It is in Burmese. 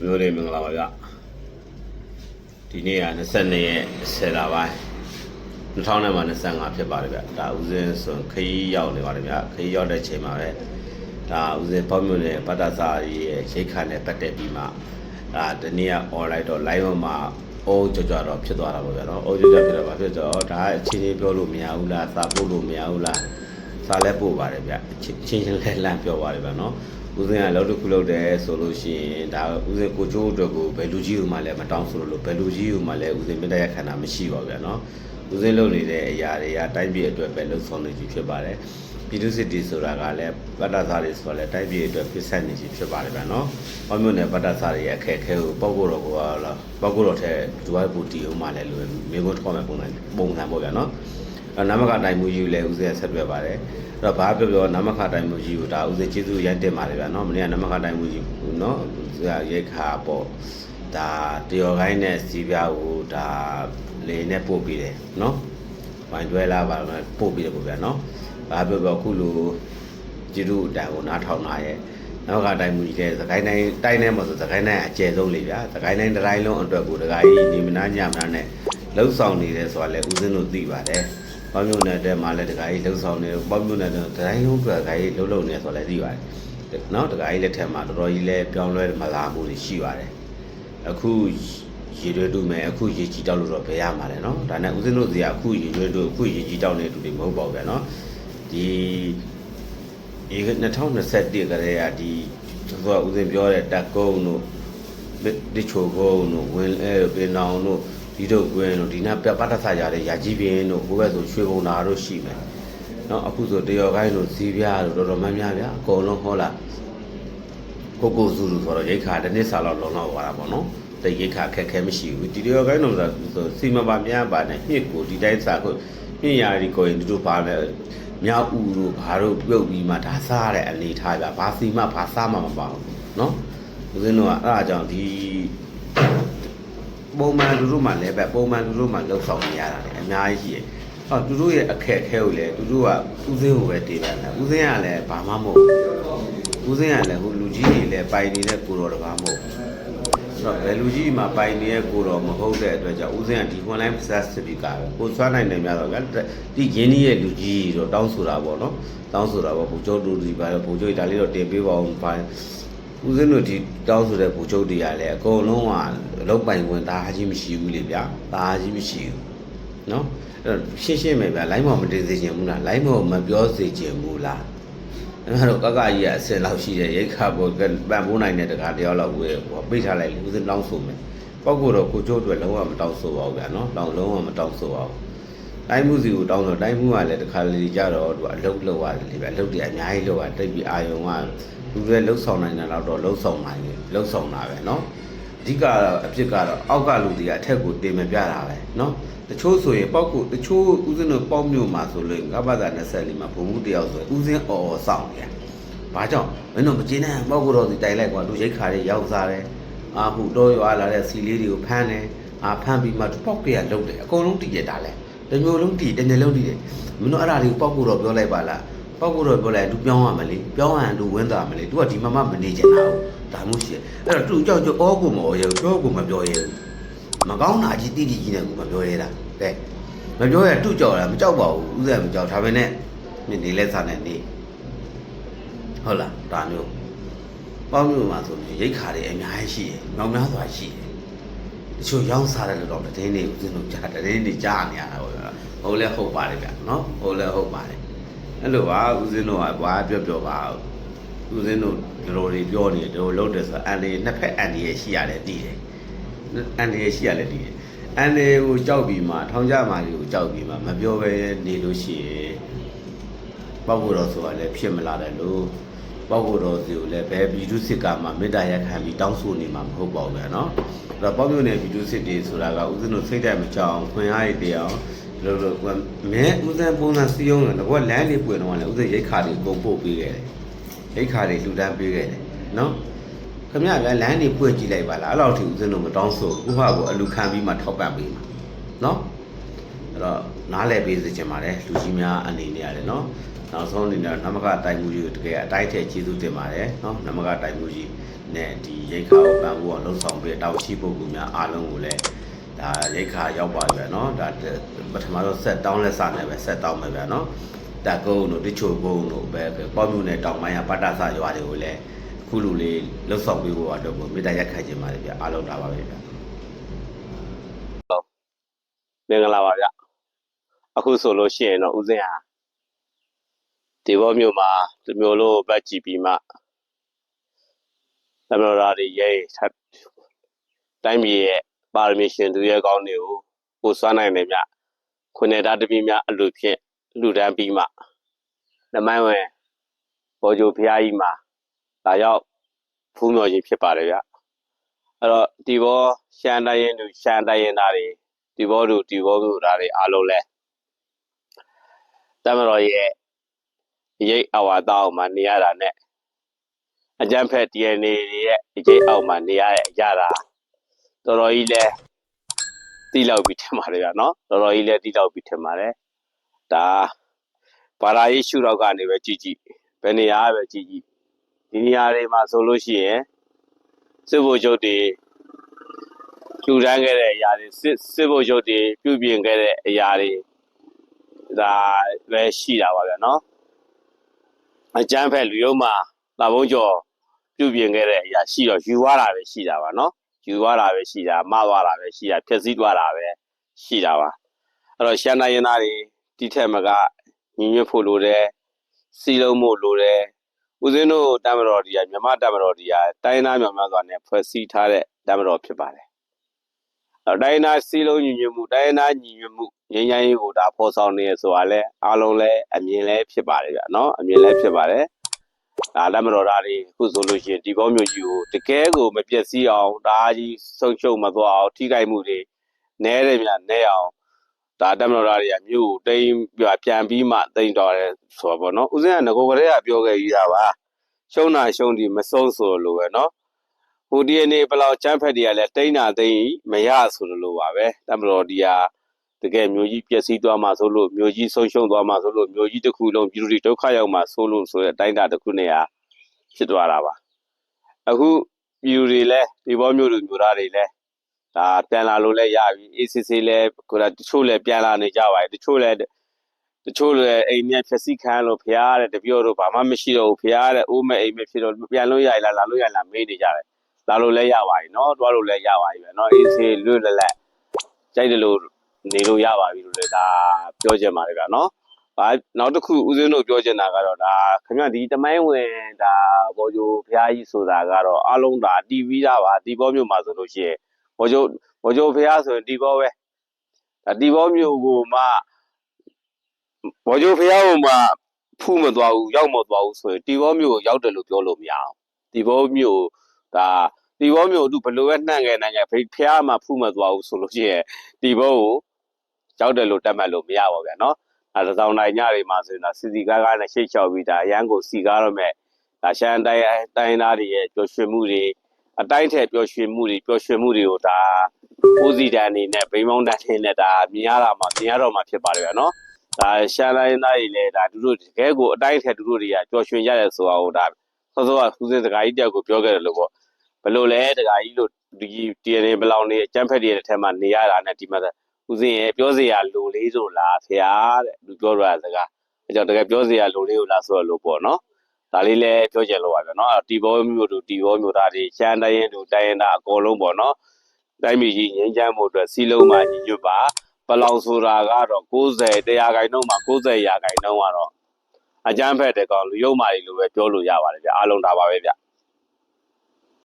မျိုးလေးမင်္ဂလာပါဗျဒီနေ့က22ရက်10လပိုင်း2025ဖြစ်ပါတယ်ဗျဒါဦးစင်းဆိုခရီးရောက်နေပါတယ်ဗျခရီးရောက်တဲ့ချိန်မှာပဲဒါဦးစင်းပေါ့မျိုးနဲ့ပတ်သက်စာရေးရဲ့ရိတ်ခါနဲ့ပတ်သက်ပြီးမှဒါဒီနေ့က online တော့ live မှာအိုးကြွကြွတော့ဖြစ်သွားတာပေါ့ဗျာနော်အိုးကြွကြွဖြစ်တော့ဗာဖြစ်တော့ဒါအချင်းချင်းပြောလို့မရဘူးလားစာပို့လို့မရဘူးလားစာလည်းပို့ပါတယ်ဗျချင်းချင်းလည်းလမ်းပြောပါတယ်ဗျာနော် ဦးစင်းကလောက်တစ်ခုလောက်တယ်ဆိုလို့ရှိရင်ဒါဦးစင်းကိုချိုးအတွက်ကိုဘယ်လူကြီးဦးမှလည်းမတောင်းဆိုလို့ဘယ်လူကြီးဦးမှလည်းဦးစင်းမေတ္တာရခန္ဓာမရှိပါဘူးဗျာနော်ဦးစင်းလုပ်နေတဲ့အရာတွေကတိုင်းပြည်အတွက်ပဲလှုပ်ဆောင်နေခြင်းဖြစ်ပါတယ်ပြည်သူစစ်တီဆိုတာကလည်းဗတ္တစာတွေဆိုတော့လည်းတိုင်းပြည်အတွက်ပြစ်ဆက်နေခြင်းဖြစ်ပါတယ်ဗျာနော်။ဘာမျိုးနဲ့ဗတ္တစာတွေရဲ့အခက်အခဲကိုပေါ့ကိုတော့ကိုကလားပေါ့ကိုတော့ထဲဒူဝိုက်ပူတီအောင်မှလည်းလို့မြေကုန်ထောက်မဲ့ပုံစံပုံစံပေါ့ဗျာနော်။အဲ နမကတိုင်မှုကြီးကိုလည်းဦးစင်းဆက်ပြပါတယ်။အဲ့တော့ဘာပြောပြောနမကတိုင်မှုကြီးကိုဒါဦးစင်းကျေးဇူးရမ်းတင်ပါတယ်ဗျာနော်။မနေ့ကနမကတိုင်မှုကြီးနော်ရိတ်ခါပေါ့ဒါတရော်ခိုင်းနဲ့စီးပြားကိုဒါလေနဲ့ပို့ပြီးတယ်နော်။ဝိုင်းတွဲလာပါတော့ပို့ပြီးတယ်ပေါ့ဗျာနော်။ဘာပြောပြောအခုလိုကျေးဇူးအတန်ကိုနားထောင်လာရဲ့နောက်ကတိုင်မှုကြီးတဲ့သခိုင်းတိုင်းတိုင်းထဲမှာဆိုသခိုင်းတိုင်းအကျယ်ဆုံးလေဗျာသခိုင်းတိုင်းတစ်တိုင်းလုံးအတွက်ကိုတခါကြီးနေမနာညမနာနဲ့လှုပ်ဆောင်နေတယ်ဆိုတာလည်းဦးစင်းတို့သိပါတယ်။ ပေါမျိုးနဲ့တဲ့မှာလည်းတခါကြီးလှုပ်ဆောင်နေပေါမျိုးနဲ့တဲ့တိုင်းလုံးအတွက်တခါကြီးလှုပ်လှုပ်နေဆိုတာလည်းသိပါတယ်။နော်တခါကြီးလက်ထက်မှာတော်တော်ကြီးလည်းပြောင်းလဲမလာမှုတွေရှိပါတယ်။အခုရေရွေးတူမယ်အခုရေကြီးတောက်လို့တော့ဘယ်ရမှာလဲနော်ဒါနဲ့ဦးစင်းတို့စီကအခုရေရွေးတူအခုရေကြီးတောက်နေတဲ့တူတွေမဟုတ်ပါဘူးဗျာနော်ဒီဒီ2021ကတည်းကဒီသူကဦးစင်းပြောတဲ့တက်ကုန်းတို့ဒီချိုကုန်းတို့ဝင်အဲပင်နောင်တို့ ဒီတို့ကွင်းတို့ဒီနာပြပတ်သက်စားကြတဲ့ရာကြီးပင်တို့ဘိုးဘက်ဆိုရွှေဘုံနာတို့ရှိမယ်နော်အခုဆိုတရော်ကိုင်းတို့စီးပြားတို့တော်တော်များများဗျာအကုန်လုံးဟောလာကိုကိုစုလို့ဆိုတော့ရိတ်ခါတစ်နှစ်စာလောက်လုံလောက်သွားတာပေါ့နော်တိတ်ရိတ်ခါခက်ခဲမရှိဘူးဒီတရော်ကိုင်းတို့ဆိုစီမပါများပါနဲ့နှစ်ကိုဒီတိုင်းစာကိုညရာဒီကိုရင်တို့ပါလဲမြောက်ဦးတို့ဘာတို့ပြုတ်ပြီးမှဒါစားတဲ့အနေထားပြဘာစီမဘာစားမှမပါဘူးနော်ဦးဇင်းတို့ကအဲ့ဒါကြောင့်ဒီ ပုံမှန်သူတို့မှလည်းပဲပုံမှန်သူတို့မှလှုပ်ဆောင်နေရတာလေအများကြီးရှိတယ်။ဟောသူတို့ရဲ့အခက်အခဲကိုလည်းသူတို့ကဦးစင်းကိုပဲတည်တယ်။ဦးစင်းကလည်းဘာမှမဟုတ်ဘူး။ဦးစင်းကလည်းဟိုလူကြီးတွေလည်းပိုင်နေတဲ့ကိုတော်တကားမဟုတ်ဘူး။အဲ့တော့ဘယ်လူကြီးမှပိုင်နေတဲ့ကိုတော်မဟုတ်တဲ့အတွက်ကြောင့်ဦးစင်းကဒီ online business speaker ပဲ။ကိုစွမ်းနိုင်တယ်များတော့ဗျာ။ဒီရင်းနှီးရဲ့လူကြီးတော့တောင်းဆိုတာပေါ့နော်။တောင်းဆိုတာပေါ့ဘုချုပ်တူဒီပါဘုချုပ်ဒါလေးတော့တင်ပေးပါအောင်ပါ။ ဦးစင်းတို့ဒီတောင်းဆိုတဲ့ဘုချုပ်တွေကလည်းအကုန်လုံးကအလုပ်ပိုင်ခွင့်ဒါကြီးမရှိဘူးလေဗျာ။ဒါကြီးမရှိဘူး။နော်။အဲ့တော့ရှင်းရှင်းပဲဗျာလိုင်းမောင်မတင်စေချင်ဘူးလားလိုင်းမောင်မပြောစေချင်ဘူးလားအဲ့တော့ကကကြီးကအစင်လောက်ရှိတဲ့ရိတ်ခါပေါ်ပန်ပိုးနိုင်တဲ့တကားတယောက်လောက်ဝယ်ဟိုပိတ်ထားလိုက်လူစင်းတောင်းဆိုမယ်ပောက်ကိုတော့ကိုကျိုးအတွက်လုံးဝမတောင်းဆိုပါဘူးဗျာနော်တောင်းလုံးဝမတောင်းဆိုပါဘူးတိုင်းမှုစီကိုတောင်းတော့တိုင်းမှုကလည်းတခါလေကြတော့သူအလုတ်လောက်ရတယ်လေဗျအလုတ်တွေအများကြီးလောက်ရတိတ်ပြီးအာယုံက လူတွေလှုပ်ဆောင်နိုင်တယ်တော့လှုပ်ဆောင်နိုင်တယ်လှုပ်ဆောင်တာပဲနော်အဓိကတော့အဖြစ်ကတော့အောက်ကလူတွေကအထက်ကိုတင်မပြတာပဲနော်တချို့ဆိုရင်ပောက်ကိုတချို့ဦးစင်းတို့ပေါ့မြို့မှာဆိုလို့ငါးဘာသာ24မှာဘုံမှုတယောက်ဆိုဦးစင်းအော်အော်စောင့်နေတယ်။ဘာကြောင့်မင်းတို့မကျေနပ်ပောက်ကိုတော့ဒီတိုင်လိုက်ကွာသူရိတ်ခါတွေရောက်စားတယ်။အာဟုတော့ရွာလာတဲ့စီလေးတွေကိုဖမ်းတယ်။အာဖမ်းပြီးမှသူပောက်ကရလုံးတယ်အကုန်လုံးတည်ရတာလဲ။တမျိုးလုံးတည်တမျိုးလုံးတည်တယ်။မင်းတို့အဲ့ဒါတွေကိုပောက်ကိုတော့ပြောလိုက်ပါလား။ ပောက်ကိုတော့ပြောလိုက်သူပြောင်းရမလဲ။ပြောင်းရရင်သူဝင်းသွားမလဲ။ तू ကဒီမမမနေချင်တာ။ဒါမှမဟုတ်ရှိတယ်။အဲ့တော့သူကြောက်ကြောက်အောကိုမအော်ရဘူးပြောကိုမပြောရဘူး။မကောင်းတာကြီးတိတိကြီးနဲ့ကိုမပြောရတာ။တဲ့မပြောရတူကြောက်တာမကြောက်ပါဘူးဥစ္စာမကြောက်ဒါပဲနဲ့နေလဲစားနေနေဟုတ်လားဒါမျိုးပေါင်းမျိုးမှာဆိုရင်ရိတ်ခါတွေအများကြီးရှိတယ်။မြောင်များစွာရှိတယ်။တချို့ရောင်းစားတယ်လို့တော့တည်နေဦးစင်းတို့ကြားတည်နေကြားနေရတာပေါ့။ဟုတ်လဲဟုတ်ပါတယ်ဗျ။နော်ဟုတ်လဲဟုတ်ပါတယ်။ အဲ့လိုပါဦးစင်းတို့ကဘာပြောပြောပါဦးစင်းတို့ဒီလိုတွေပြောနေတယ်တို့လုပ်တယ်ဆိုအန်ဒီနှစ်ဖက်အန်ဒီရရှိရတယ်တည်တယ်။အန်ဒီရရှိရတယ်တည်တယ်။အန်ဒီကိုကြောက်ပြီးမှထောင်ကြမာလေးကိုကြောက်ပြီးမှမပြောဘဲနေလို့ရှိရင်ပေါ့ဖို့တော့ဆိုတာလည်းဖြစ်မလာတယ်လို့ပေါ့ဖို့တော့စီကိုလည်းဘယ်ဗီဒုစစ်ကမှမေတ္တာရက်ခံပြီးတောင်းဆိုနေမှာမဟုတ်ပါဘူးဗျာနော်အဲ့တော့ပေါ့မျိုးနဲ့ဗီဒုစစ်တွေဆိုတာကဥစဉ်တို့စိတ်တက်မကြောင်ခွင့်အားရတရား လို့လို့မဲဥစဉ်ပုံစံစီယုံတယ်တော့လမ်းလေးပွင့်တော့လည်းဥစဉ်ရိတ်ခါတွေကုန်ပို့ပေးခဲ့တယ်ရိတ်ခါတွေလူတန်းပေးခဲ့တယ်နော်ခမရဗျာလမ်းတွေပွင့်ကြည့်လိုက်ပါလားအဲ့လောက်ထိဥစဉ်တို့မတောင်းဆိုဥဟာကိုအလူခံပြီးမှထောက်ပံ့ပေးမှာနော်အဲ့တော့နားလည်ပေးစေချင်ပါတယ်လူကြီးများအနေနဲ့ရတယ်နော်နောက်ဆုံးအနေနဲ့နမကတိုင်မှုကြီးကိုတကယ်အတိုင်းထည့်ကျေးဇူးတင်ပါတယ်နော်နမကတိုင်မှုကြီးနဲ့ဒီရိတ်ခါကိုပန်ဖို့အောင်လှုပ်ဆောင်ပြီးတောက်ရှိပုဂ္ဂိုလ်များအားလုံးကိုလည်း ဒါရိတ်ခါရောက်ပါပြီဗျာနော်ဒါပထမတော့ဆက်တောင်းလက်စနဲ့ပဲဆက်တောင်းမယ်ဗျာနော်တကုန်းတို့တချို့ကုန်းတို့ပဲပေါ့မြူနဲ့တောင်ပိုင်းကပတ္တဆရွာတွေကိုလည်းအခုလူလေးလှုပ်ဆောင်ပြီးဖို့အတွက်ကိုမေတ္တာရက်ခိုင်ခြင်းပါတယ်ဗျာအားလုံးဒါပါပဲဗျာမင်္ဂလာပါဗျအခုဆိုလို့ရှိရင်တော့ဦးစင်းဟာဒီဘောမျိုးမှာဒီမျိုးလို့ဘက်ကြည့်ပြီးမှသမတော်ရာတွေရဲထပ်တိုင်းပြည်ရဲ့ ပါရမီရှင်သူရဲ့ကောင်းတွေကိုကိုစွမ်းနိုင်တယ်မြခွနေသားတပည့်များအလူဖြင့်လူတန်းပြီးမှနမိုင်းဝင်ဘောဂျိုဖျားကြီးမှာဒါရောက်ဖူးမြော်ခြင်းဖြစ်ပါတယ်ဗျအဲ့တော့ဒီဘောရှမ်းတိုင်းရင်သူရှမ်းတိုင်းရင်သားတွေဒီဘောတို့ဒီဘောတို့ဒါတွေအားလုံးလဲတမတော်ရဲ့ရိတ်အဝါတောက်မှာနေရတာနဲ့အကြံဖက် DNA တွေရဲ့ရိတ်အောက်မှာနေရတဲ့အရာတာ တော်တော်ကြီးလဲတိလောက်ပြီးထင်ပါတယ်ဗျာနော်တော်တော်ကြီးလဲတိလောက်ပြီးထင်ပါတယ်ဒါဘာသာရေးရှုတော့ကနေပဲကြည့်ကြည့်ဘယ်နေရာပဲကြည့်ကြည့်ဒီနေရာတွေမှာဆိုလို့ရှိရင်စစ်ဘုတ်ချုပ်တွေလူတန်းခဲ့တဲ့အရာတွေစစ်စစ်ဘုတ်ချုပ်တွေပြုပြင်ခဲ့တဲ့အရာတွေဒါလည်းရှိတာပါဗျာနော်အကျန်းဖက်လူရုံးမှာတာဘုံကျော်ပြုပြင်ခဲ့တဲ့အရာရှိတော့ယူသွားတာပဲရှိတာပါနော် ယူသွားတာပဲရှိတာမသွားတာပဲရှိတာဖြက်စီးသွားတာပဲရှိတာပါအဲ့တော့ရှမ်းတိုင်းရင်းသားတွေတိထက်မကညီညွတ်ဖို့လိုတယ်စီလုံးဖို့လိုတယ်ဦးစင်းတို့တမတော်ဒီယာမြမတမတော်ဒီယာတိုင်းသားမြောင်များစွာနဲ့ဖွဲ့စည်းထားတဲ့တမတော်ဖြစ်ပါတယ်အဲ့တိုင်းသားစီလုံးညီညွတ်မှုတိုင်းသားညီညွတ်မှုငြိမ်းချမ်းရေးကိုဒါဖော်ဆောင်နေရဆိုတာလဲအားလုံးလဲအမြင်လဲဖြစ်ပါတယ်ဗျာနော်အမြင်လဲဖြစ်ပါတယ် ဒါလက်မတော်တာတွေအခုဆိုလို့ရှိရင်ဒီဘောမျိုးကြီးကိုတကယ်ကိုမပြည့်စည်အောင်ဒါကြီးဆုံးရှုံးမသွားအောင်ထိခိုက်မှုတွေနဲတယ်များနဲအောင်ဒါတက်မတော်တာတွေကမြို့ကိုတိမ်ပြန်ပြီးမှတိမ်တော်တယ်ဆိုတော့ဗောနော်ဦးစင်းကငကိုကလေးကပြောခဲ့ကြီးတာပါရှုံးတာရှုံးဒီမဆုံးဆိုလိုပဲနော်ဟိုဒီအနေဘလောက်ချမ်းဖက်တွေကလည်းတိမ်တာတိမ်မရဆိုလိုလိုပါပဲတက်မတော်ဒီဟာ တကယ်မျိုးကြီးပျက်စီးသွားမှဆိုလို့မျိုးကြီးဆုံးရှုံးသွားမှဆိုလို့မျိုးကြီးတစ်ခုလုံးပြည်သူတွေဒုက္ခရောက်မှဆိုလို့ဆိုတဲ့အတိုင်းအတာတစ်ခုနဲ့ဟာဖြစ်သွားတာပါအခုပြည်သူတွေလည်းဒီဘောမျိုးလူမျိုးသားတွေလည်းဒါပြန်လာလို့လည်းရပြီ ACC လည်းကိုယ်ကတချို့လည်းပြန်လာနေကြပါတယ်တချို့လည်းတချို့လည်းအိမ်နဲ့ဖြည့်ဆည်းခံလို့ဖျားတဲ့တပြောတော့ဘာမှမရှိတော့ဘူးဖျားတဲ့အိုးမဲ့အိမ်မဲ့ဖြစ်တော့ပြန်လို့ရလားလာလို့ရလားမေးနေကြတယ် လာလို့လည်းရပါပြီเนาะတွားလို့လည်းရပါပြီပဲเนาะအေးဆေးလွတ်လပ်လပ်ကြိုက်တယ်လို့ နေလို့ရပါပြီလို့လည်းဒါပြောချင်ပါတယ်ဗျာနော်။ဒါနောက်တစ်ခုဦးဇင်းတို့ပြောချင်တာကတော့ဒါခင်ဗျဒီတမိုင်းဝင်ဒါဘောဂျိုဘုရားကြီးဆိုတာကတော့အလုံးဒါတီးပြီးသားပါဒီဘောမျိုးမှာဆိုလို့ရှိရင်ဘောဂျိုဘောဂျိုဘုရားဆိုရင်ဒီဘောပဲ။ဒါဒီဘောမျိုးကိုမှဘောဂျိုဘုရားကိုမှဖူးမသွားဘူးရောက်မသွားဘူးဆိုရင်ဒီဘောမျိုးကိုရောက်တယ်လို့ပြောလို့မရအောင်။ဒီဘောမျိုးဒါဒီဘောမျိုးတို့ဘလို့ပဲနှံ့ငယ်နိုင်ငယ်ဘုရားမှာဖူးမသွားဘူးဆိုလို့ရှိရင်ဒီဘောကို ရောက်တယ်လို့တတ်မှတ်လို့မရပါဘူးဗျာနော်အဲဒါဆောင်နိုင်ညတွေမှာဆိုရင်တော့စီစီကားကားနဲ့ရှိတ်ချော်ပြီးဒါအရန်ကိုစီကားတော့မဲ့ဒါရှမ်းတိုင်းတိုင်းသားတွေရဲ့ပျော်ရွှင်မှုတွေအတိုင်းထက်ပျော်ရွှင်မှုတွေပျော်ရွှင်မှုတွေကိုဒါဦးစီတန်အနေနဲ့ဗိမ်းမောင်းတန်နေနဲ့ဒါမြင်ရတာမှမြင်ရတော့မှဖြစ်ပါတယ်ဗျာနော်ဒါရှမ်းတိုင်းသားတွေလည်းဒါသူတို့တကယ်ကိုအတိုင်းထက်သူတို့တွေကပျော်ရွှင်ရတယ်ဆိုတာကိုဒါစောစောကဦးစင်းစကားကြီးတယောက်ကိုပြောခဲ့တယ်လို့ပေါ့ဘယ်လိုလဲတခါကြီးလို့ဒီတည်နေဘလောင်နေအကျန်းဖက်တွေရဲ့ထဲမှာနေရတာနဲ့ဒီမှာ ဦးစင်းရဲ့ပြောစရာလိုလေးဆိုလားဖျားတဲ့သူပြောရတာစကားအဲကြောင့်တကယ်ပြောစရာလိုလေးကိုလားဆိုတော့လို့ပေါ့နော်ဒါလေးလည်းပြောချင်လို့ပါဗျာနော်တီဘောမျိုးတို့တီဘောမျိုးသားတွေရှမ်းတိုင်းရင်တို့တိုင်းရင်သားအကုန်လုံးပေါ့နော်တိုင်းပြည်ကြီးငြိမ်းချမ်းမှုအတွက်စီလုံးမှညီညွတ်ပါဘလောင်ဆိုတာကတော့90တရားခိုင်နှုန်းမှာ90ရာခိုင်နှုန်းကတော့အကျန်းဖက်တဲ့ကောင်လူယုံမာတွေလိုပဲပြောလို့ရပါတယ်ဗျာအားလုံးဒါပါပဲဗျာ